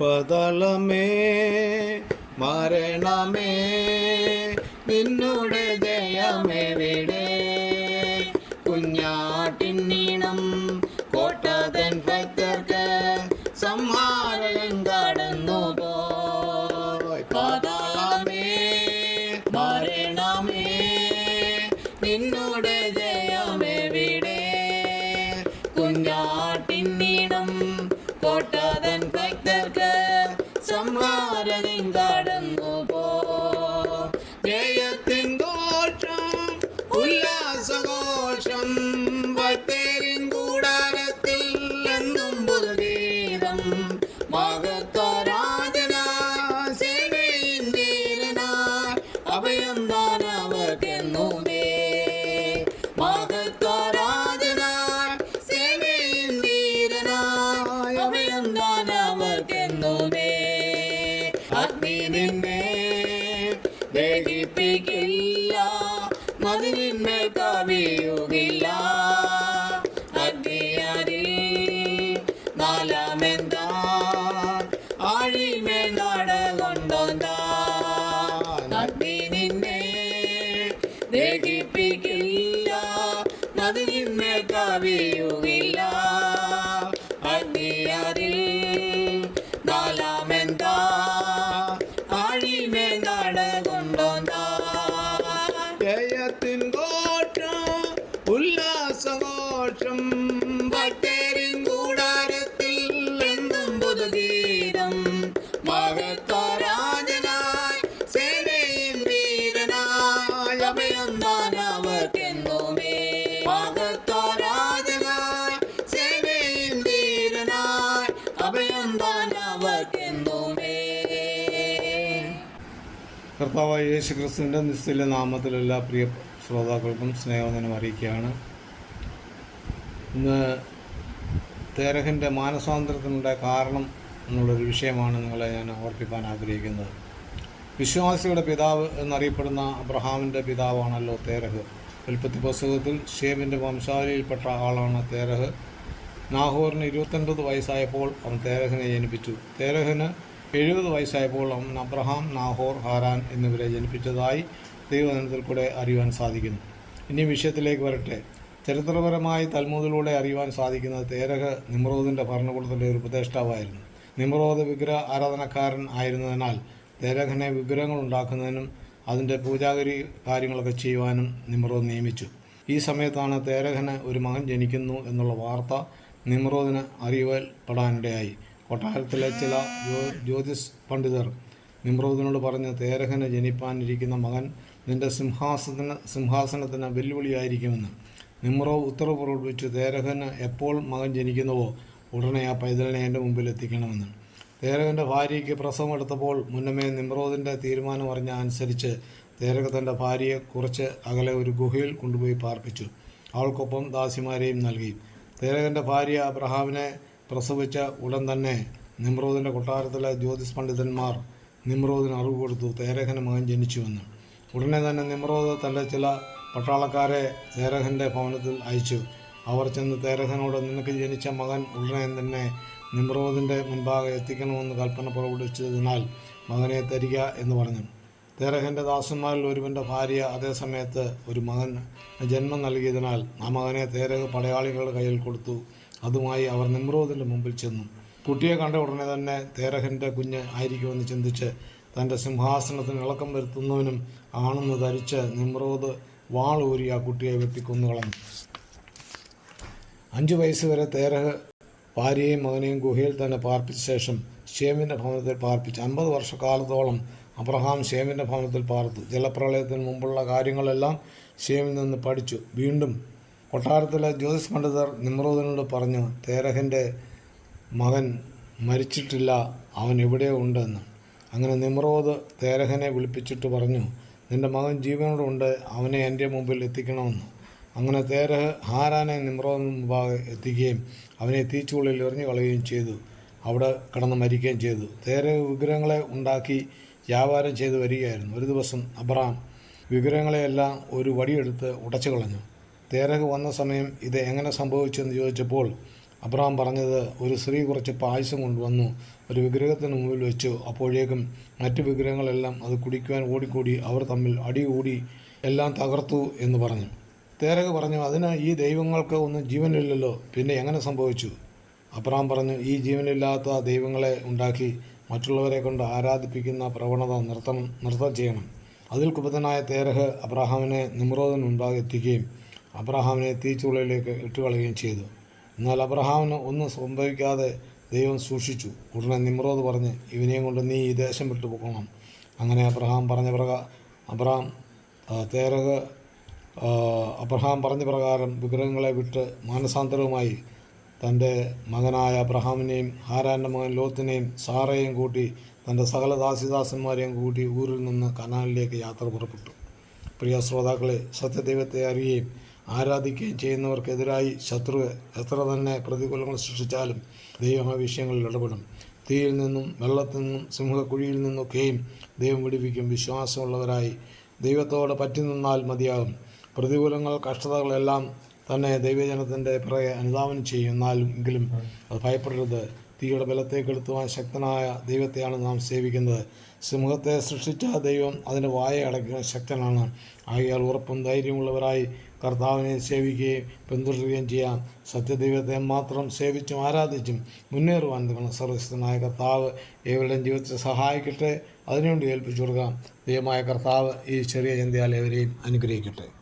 പതളമേ മരണമേ നിന്നുടെ ജയമെവിടെ കുഞ്ഞാട്ടിന്നീണം കോട്ടതൻ ഭക്തർക്ക് സംഹാരം കടന്നു പോയി. പാതാളമേ മരണമേ നിന്നുടെ ജയമെവിടെ കുഞ്ഞാട്ടിന്നീണം സംഹാരം Bini. കർത്താവായ യേശു ക്രിസ്തുവിന്റെ നിസ്തുല്യ നാമത്തിൽ എല്ലാ പ്രിയ ശ്രോതാക്കൾക്കും സ്നേഹവന്ദനം അറിയിക്കുകയാണ്. ഇന്ന് തേരഹിന്റെ മാനസാന്തരത്തിനുണ്ടായ കാരണം എന്നുള്ളൊരു വിഷയമാണ് നിങ്ങളെ ഞാൻ ഓർപ്പിക്കാൻ ആഗ്രഹിക്കുന്നത്. വിശ്വാസിയുടെ പിതാവ് എന്നറിയപ്പെടുന്ന അബ്രഹാമിന്റെ പിതാവാണല്ലോ തേരഹ്. ഉൽപ്പത്തി പുസ്തകത്തിൽ ഷേമിന്റെ വംശാവലിയിൽപ്പെട്ട ആളാണ് തേരഹ്. നാഹോറിന് ഇരുപത്തൊൻപത് വയസ്സായപ്പോൾ അവൻ തേരഹനെ ജനിപ്പിച്ചു. തേരഹിന് എഴുപത് വയസ്സായപ്പോൾ അവൻ അബ്രഹാം നാഹോർ ഹാരാൻ എന്നിവരെ ജനിപ്പിച്ചതായി ദൈവദിനത്തിൽ കൂടെ അറിയുവാൻ സാധിക്കുന്നു. ഇനി വിഷയത്തിലേക്ക് വരട്ടെ. ചരിത്രപരമായി തൽമൂതിലൂടെ അറിയുവാൻ സാധിക്കുന്നത് തേരഹ നിമ്രോദിന്റെ ഭരണകൂടത്തിന്റെ ഒരു ഉപദേഷ്ടാവായിരുന്നു. നിമ്രോദ് വിഗ്രഹ ആരാധനക്കാരൻ ആയിരുന്നതിനാൽ തേരഹനെ വിഗ്രഹങ്ങൾ ഉണ്ടാക്കുന്നതിനും അതിന്റെ പൂജാഗരി കാര്യങ്ങളൊക്കെ ചെയ്യുവാനും നിമ്രോദ് നിയമിച്ചു. ഈ സമയത്താണ് തേരഹന് ഒരു മകൻ ജനിക്കുന്നു എന്നുള്ള വാർത്ത നിമ്രോദിന് അറിയപ്പെടാനിടയായി കൊട്ടാരത്തിലെ ചില ജ്യോ ജ്യോതിഷ് പണ്ഡിതർ നിമ്രോദിനോട് പറഞ്ഞ് തേരഹന് ജനിപ്പാനിരിക്കുന്ന മകൻ നിന്റെ സിംഹാസന സിംഹാസനത്തിന് വെല്ലുവിളിയായിരിക്കുമെന്ന്. നിമ്രോ ഉത്തരവ് പുറപ്പെടുവിച്ച് തേരഹന് എപ്പോൾ മകൻ ജനിക്കുന്നുവോ ഉടനെ ആ പൈതലിനെ എന്റെ മുമ്പിൽ എത്തിക്കണമെന്ന്. തേരകന്റെ ഭാര്യയ്ക്ക് പ്രസവം എടുത്തപ്പോൾ മുന്നമേ നിമ്രോദിന്റെ തീരുമാനം അറിഞ്ഞ അനുസരിച്ച് തേരക തന്റെ ഭാര്യയെ കുറച്ച് അകലെ ഒരു ഗുഹയിൽ കൊണ്ടുപോയി പാർപ്പിച്ചു. അവൾക്കൊപ്പം ദാസിമാരെയും നൽകി. തേരകന്റെ ഭാര്യ അബ്രഹാമിനെ പ്രസവിച്ച ഉടൻ തന്നെ നിമ്രോദിന്റെ കൊട്ടാരത്തിലെ ജ്യോതിസ് പണ്ഡിതന്മാർ നിമ്രോദിന് അറിവ് കൊടുത്തു. തേരഹന് മകൻ ജനിച്ചുവെന്ന്. ഉടനെ തന്നെ നിമ്രോദ് തന്റെ ചില പട്ടാളക്കാരെ തേരഹന്റെ ഭവനത്തിൽ അയച്ചു. അവർ ചെന്ന് തേരഹനോട് നിനക്ക് ജനിച്ച മകൻ ഉടനെ തന്നെ നിമ്രോദിന്റെ മുൻപാകെ എത്തിക്കണമെന്ന് കൽപ്പന പുറപ്പെടുവിച്ചതിനാൽ മകനെ തരിക എന്ന് പറഞ്ഞു. തേരഹന്റെ ദാസന്മാരിൽ ഒരുവന്റെ ഭാര്യ അതേ സമയത്ത് ഒരു മകൻ ജന്മം നൽകിയതിനാൽ ആ മകനെ തേരഹ് പടയാളികളുടെ കയ്യിൽ കൊടുത്തു. അതുമായി അവർ നിമ്രോദിന്റെ മുമ്പിൽ ചെന്നു. കുട്ടിയെ കണ്ട ഉടനെ തന്നെ തേരഹന്റെ കുഞ്ഞ് ആയിരിക്കുമെന്ന് ചിന്തിച്ച് തന്റെ സിംഹാസനത്തിന് ഇളക്കം വരുത്തുന്നവനും ആണെന്ന് ധരിച്ച് നിമ്രോദ് വാളൂരി ആ കുട്ടിയെ വെട്ടിക്കൊന്നുകളഞ്ഞു അഞ്ചു വയസ്സ് വരെ തേരഹ് ഭാര്യയും മകനെയും ഗുഹയിൽ തന്നെ പാർപ്പിച്ച ശേഷം ഷേമിന്റെ ഭവനത്തിൽ പാർപ്പിച്ച് അമ്പത് വർഷക്കാലത്തോളം അബ്രഹാം ഷേമിന്റെ ഭവനത്തിൽ പാർത്തു. ജലപ്രളയത്തിന് മുമ്പുള്ള കാര്യങ്ങളെല്ലാം ഷേമിൽ നിന്ന് പഠിച്ചു. വീണ്ടും കൊട്ടാരത്തിലെ ജ്യോതിസ് പണ്ഡിതർ നിമ്രോദിനോട് പറഞ്ഞു തേരഹിന്റെ മകൻ മരിച്ചിട്ടില്ല അവൻ എവിടെയോ ഉണ്ടെന്ന്. അങ്ങനെ നിമ്രോദ് തേരഹനെ വിളിപ്പിച്ചിട്ട് പറഞ്ഞു നിന്റെ മകൻ ജീവനോടെ ഉണ്ട് അവനെ എന്റെ മുമ്പിൽ എത്തിക്കണമെന്ന്. അങ്ങനെ തേരഹ് ഹാരാനെ നിമ്രോദിന് മുമ്പാകെ എത്തിക്കുകയും അവനെ തീച്ചുള്ളിൽ എറിഞ്ഞു കളയുകയും ചെയ്തു. അവിടെ കിടന്ന് മരിക്കുകയും ചെയ്തു. തേരഹ് വിഗ്രഹങ്ങളെ ഉണ്ടാക്കി വ്യാപാരം ചെയ്തു വരികയായിരുന്നു. ഒരു ദിവസം അബ്രഹാം വിഗ്രഹങ്ങളെയെല്ലാം ഒരു വടിയെടുത്ത് ഉടച്ചു കളഞ്ഞു. തേരഹ് വന്ന സമയം ഇത് എങ്ങനെ സംഭവിച്ചെന്ന് ചോദിച്ചപ്പോൾ അബ്രഹാം പറഞ്ഞത് ഒരു സ്ത്രീ കുറച്ച് പായസം കൊണ്ടുവന്നു ഒരു വിഗ്രഹത്തിന് മുമ്പിൽ വെച്ചു. അപ്പോഴേക്കും മറ്റു വിഗ്രഹങ്ങളെല്ലാം അത് കുടിക്കുവാൻ ഓടിക്കൂടി അവർ തമ്മിൽ അടികൂടി എല്ലാം തകർത്തു എന്ന് പറഞ്ഞു. തേരക പറഞ്ഞു അതിന് ഈ ദൈവങ്ങൾക്ക് ഒന്നും ജീവനില്ലല്ലോ. പിന്നെ എങ്ങനെ സംഭവിച്ചു? അബ്രഹാം പറഞ്ഞു ഈ ജീവനില്ലാത്ത ദൈവങ്ങളെ ഉണ്ടാക്കി മറ്റുള്ളവരെ കൊണ്ട് ആരാധിപ്പിക്കുന്ന പ്രവണത നിർത്തണം നിർത്തം ചെയ്യണം. അതിൽ കുപിതനായ തേരഹ് അബ്രഹാമിനെ നിമ്രോധന് മുൻപാകെ എത്തിക്കുകയും അബ്രഹാമിനെ തീച്ചുളയിലേക്ക് ഇട്ടുകളയുകയും ചെയ്തു. എന്നാൽ അബ്രഹാമിന് ഒന്നും സംഭവിക്കാതെ ദൈവം സൂക്ഷിച്ചു. ഉടനെ നിമ്രോദ് പറഞ്ഞ് ഇവനെയും കൊണ്ട് നീ ഈ ദേശം വിട്ടു പോകണം അങ്ങനെ അബ്രഹാം പറഞ്ഞ പ്രകാ അബ്രഹാം തേരഹ് അബ്രഹാം പറഞ്ഞ പ്രകാരം വിഗ്രഹങ്ങളെ വിട്ട് മാനസാന്തരവുമായി തന്റെ മകനായ അബ്രഹാമിനെയും ഹാരാന്റെ മകൻ ലോത്തിനെയും സാറയെയും കൂട്ടി തന്റെ സകല ദാസിദാസന്മാരെയും കൂട്ടി ഊരിൽ നിന്ന് കനാലിലേക്ക് യാത്ര പുറപ്പെട്ടു. പ്രിയ ശ്രോതാക്കളെ സത്യദൈവത്തെ അറിയുകയും ആരാധിക്കുകയും ചെയ്യുന്നവർക്കെതിരായി ശത്രു എത്ര തന്നെ പ്രതികൂലങ്ങൾ സൃഷ്ടിച്ചാലും ദൈവം ആ വിഷയങ്ങളിൽ ഇടപെടും. തീയിൽ നിന്നും വെള്ളത്തിൽ നിന്നും സിംഹക്കുഴിയിൽ നിന്നൊക്കെയും ദൈവം പിടിപ്പിക്കും വിശ്വാസമുള്ളവരായി ദൈവത്തോട് പറ്റി നിന്നാൽ മതിയാകും. പ്രതികൂലങ്ങൾ കഷ്ടതകളെല്ലാം തന്നെ ദൈവജനത്തിന്റെ പ്രയ അനുധാവനം ചെയ്യും എങ്കിലും അത് ഭയപ്പെടരുത്. തീയുടെ എടുത്തുവാൻ ശക്തനായ ദൈവത്തെയാണ് നാം സേവിക്കുന്നത്. സിംഹത്തെ സൃഷ്ടിച്ച ദൈവം അതിന്റെ വായ അടയ്ക്കുന്ന ശക്തനാണ്. ആകിയാൽ ഉറപ്പും ധൈര്യമുള്ളവരായി കർത്താവിനെ സേവിക്കുകയും പിന്തുടരുകയും ചെയ്യാം. സത്യദൈവത്തെ മാത്രം സേവിച്ചും ആരാധിച്ചും മുന്നേറുവാൻ നിൽക്കണം സർവശക്തനായ കർത്താവ് ഏവരുടെയും ജീവിതത്തെ സഹായിക്കട്ടെ. അതിനുവേണ്ടി ഏൽപ്പിച്ചു കൊടുക്കാം. ദൈവമായ കർത്താവ് ഈ ചെറിയ ചിന്തയാൽ ഏവരെയും അനുഗ്രഹിക്കട്ടെ.